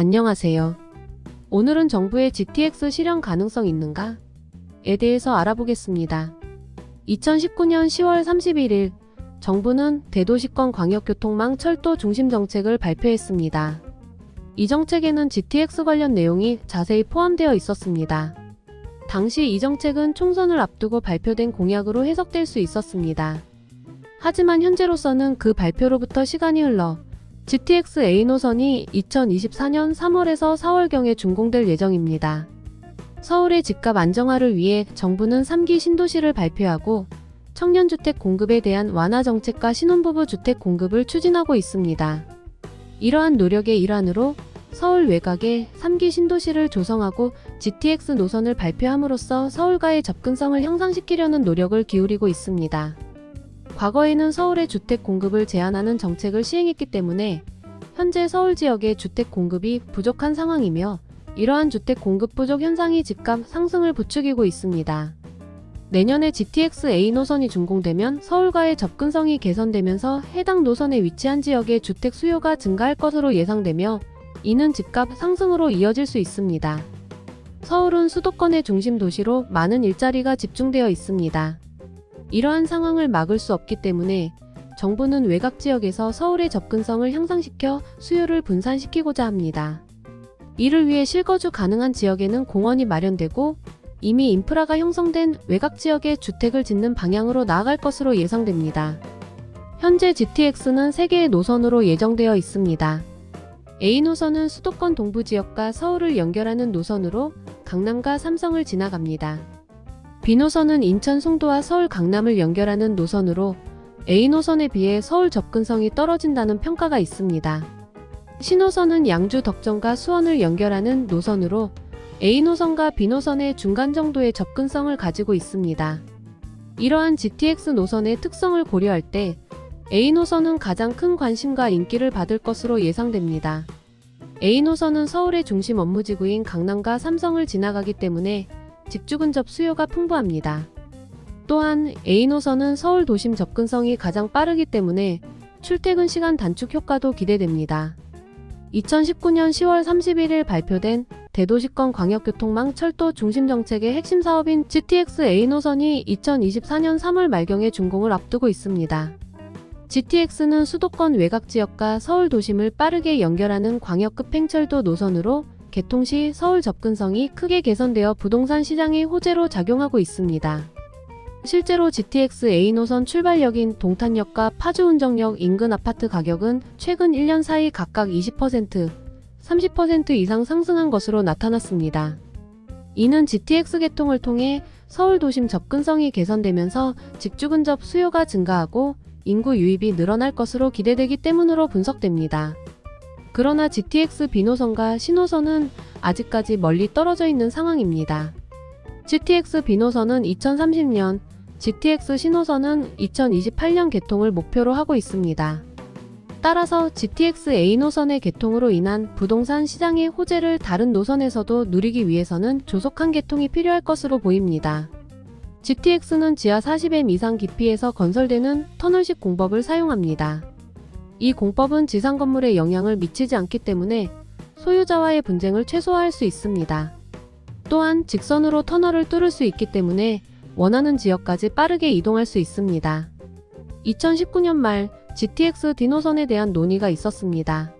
안녕하세요. 오늘은 정부의 GTX 실현 가능성 있는가? 에 대해서 알아보겠습니다. 2019년 10월 31일 정부는 대도시권 광역교통망 철도 중심 정책을 발표했습니다. 이 정책에는 GTX 관련 내용이 자세히 포함되어 있었습니다. 당시 이 정책은 총선을 앞두고 발표된 공약으로 해석될 수 있었습니다. 하지만 현재로서는 그 발표로부터 시간이 흘러 GTX A 노선이 2024년 3월에서 4월경에 준공될 예정입니다. 서울의 집값 안정화를 위해 정부는 3기 신도시를 발표하고 청년주택 공급에 대한 완화 정책과 신혼부부 주택 공급을 추진하고 있습니다. 이러한 노력의 일환으로 서울 외곽에 3기 신도시를 조성하고 GTX 노선을 발표함으로써 서울과의 접근성을 향상시키려는 노력을 기울이고 있습니다. 과거에는 서울의 주택 공급을 제한하는 정책을 시행했기 때문에 현재 서울 지역의 주택 공급이 부족한 상황이며 이러한 주택 공급 부족 현상이 집값 상승을 부추기고 있습니다. 내년에 GTX A 노선이 준공되면 서울과의 접근성이 개선되면서 해당 노선에 위치한 지역의 주택 수요가 증가할 것으로 예상되며 이는 집값 상승으로 이어질 수 있습니다. 서울은 수도권의 중심 도시로 많은 일자리가 집중되어 있습니다. 이러한 상황을 막을 수 없기 때문에 정부는 외곽 지역에서 서울의 접근성을 향상시켜 수요를 분산시키고자 합니다. 이를 위해 실거주 가능한 지역에는 공원이 마련되고 이미 인프라가 형성된 외곽 지역에 주택을 짓는 방향으로 나아갈 것으로 예상됩니다. 현재 GTX는 3개의 노선으로 예정되어 있습니다. A 노선은 수도권 동부 지역과 서울을 연결하는 노선으로 강남과 삼성을 지나갑니다. B 노선은 인천 송도와 서울 강남을 연결하는 노선으로 A 노선에 비해 서울 접근성이 떨어진다는 평가가 있습니다. 신호선은 양주 덕정과 수원을 연결하는 노선으로 A 노선과 B 노선의 중간 정도의 접근성을 가지고 있습니다. 이러한 GTX 노선의 특성을 고려할 때 A 노선은 가장 큰 관심과 인기를 받을 것으로 예상됩니다. A 노선은 서울의 중심 업무지구인 강남과 삼성을 지나가기 때문에 직주 근접 수요가 풍부합니다. 또한 A 노선은 서울 도심 접근성이 가장 빠르기 때문에 출퇴근 시간 단축 효과도 기대됩니다. 2019년 10월 31일 발표된 대도시권 광역교통망 철도 중심 정책의 핵심 사업인 GTX A 노선이 2024년 3월 말경에 준공을 앞두고 있습니다. GTX는 수도권 외곽 지역과 서울 도심을 빠르게 연결하는 광역급 팽철도 노선으로 개통 시 서울 접근성이 크게 개선되어 부동산 시장의 호재로 작용하고 있습니다. 실제로 GTX A 노선 출발역인 동탄역과 파주운정역 인근 아파트 가격은 최근 1년 사이 각각 20%, 30% 이상 상승한 것으로 나타났습니다. 이는 GTX 개통을 통해 서울 도심 접근성이 개선되면서 직주 근접 수요가 증가하고 인구 유입이 늘어날 것으로 기대되기 때문으로 분석됩니다. 그러나 GTX B노선과 신호선은 아직까지 멀리 떨어져 있는 상황입니다. GTX B노선은 2030년, GTX 신호선은 2028년 개통을 목표로 하고 있습니다. 따라서 GTX A 노선의 개통으로 인한 부동산 시장의 호재를 다른 노선에서도 누리기 위해서는 조속한 개통이 필요할 것으로 보입니다. GTX는 지하 40m 이상 깊이에서 건설되는 터널식 공법을 사용합니다. 이 공법은 지상 건물에 영향을 미치지 않기 때문에 소유자와의 분쟁을 최소화할 수 있습니다. 또한 직선으로 터널을 뚫을 수 있기 때문에 원하는 지역까지 빠르게 이동할 수 있습니다. 2019년 말 GTX D노선에 대한 논의가 있었습니다.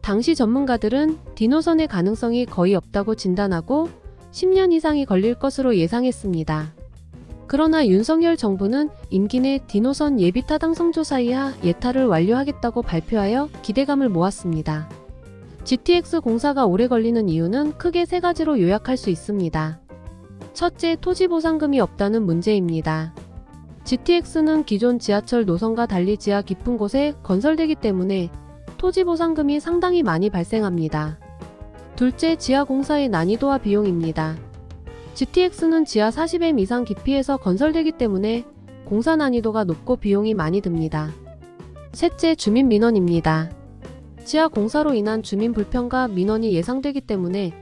당시 전문가들은 D노선의 가능성이 거의 없다고 진단하고 10년 이상이 걸릴 것으로 예상했습니다. 그러나 윤석열 정부는 임기 내 D노선 예비 타당 성조사 이하 예타를 완료하겠다고 발표하여 기대감을 모았습니다. GTX 공사가 오래 걸리는 이유는 크게 세 가지로 요약할 수 있습니다. 첫째, 토지 보상금이 없다는 문제입니다. GTX는 기존 지하철 노선과 달리 지하 깊은 곳에 건설되기 때문에 토지 보상금이 상당히 많이 발생합니다. 둘째, 지하 공사의 난이도와 비용입니다. GTX는 지하 40m 이상 깊이에서 건설되기 때문에 공사 난이도가 높고 비용이 많이 듭니다. 셋째, 주민 민원입니다. 지하 공사로 인한 주민 불편과 민원이 예상되기 때문에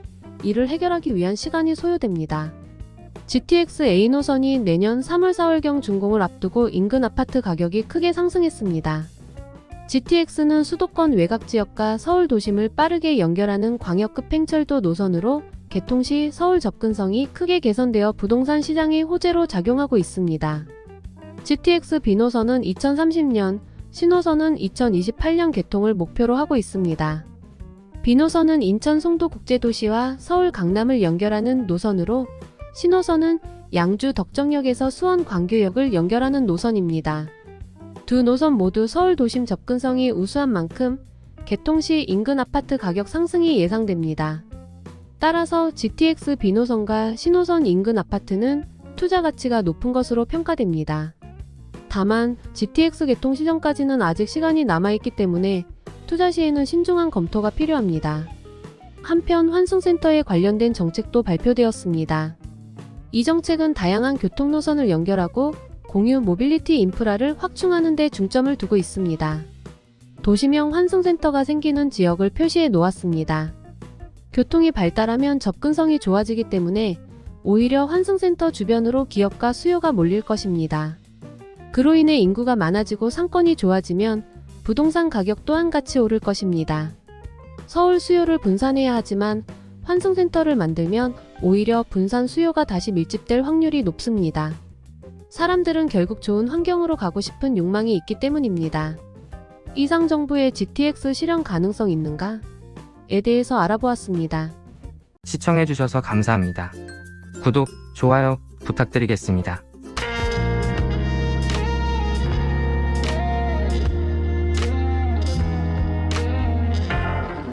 이를 해결하기 위한 시간이 소요됩니다. GTX A 노선이 내년 3월 4월경 준공을 앞두고 인근 아파트 가격이 크게 상승했습니다. GTX는 수도권 외곽 지역과 서울 도심을 빠르게 연결하는 광역급 횡철도 노선으로 개통 시 서울 접근성이 크게 개선되어 부동산 시장의 호재로 작용하고 있습니다. GTX B노선은 2030년, 신호선은 2028년 개통을 목표로 하고 있습니다. B노선은 인천 송도국제도시와 서울 강남을 연결하는 노선으로 신호선은 양주 덕정역에서 수원 광교역을 연결하는 노선입니다. 두 노선 모두 서울 도심 접근성이 우수한 만큼 개통 시 인근 아파트 가격 상승이 예상됩니다. 따라서 GTX B노선과 신호선 인근 아파트는 투자 가치가 높은 것으로 평가됩니다. 다만 GTX 개통 시점까지는 아직 시간이 남아있기 때문에 투자 시에는 신중한 검토가 필요합니다. 한편 환승센터에 관련된 정책도 발표되었습니다. 이 정책은 다양한 교통 노선을 연결하고 공유 모빌리티 인프라를 확충하는 데 중점을 두고 있습니다. 도시명 환승센터가 생기는 지역을 표시해 놓았습니다. 교통이 발달하면 접근성이 좋아지기 때문에 오히려 환승센터 주변으로 기업과 수요가 몰릴 것입니다. 그로 인해 인구가 많아지고 상권이 좋아지면 부동산 가격 또한 같이 오를 것입니다. 서울 수요를 분산해야 하지만 환승센터를 만들면 오히려 분산 수요가 다시 밀집될 확률이 높습니다. 사람들은 결국 좋은 환경으로 가고 싶은 욕망이 있기 때문입니다. 이상 정부의 GTX 실현 가능성 있는가? 에 대해서 알아보았습니다. 시청해주셔서 감사합니다. 구독, 좋아요 부탁드리겠습니다.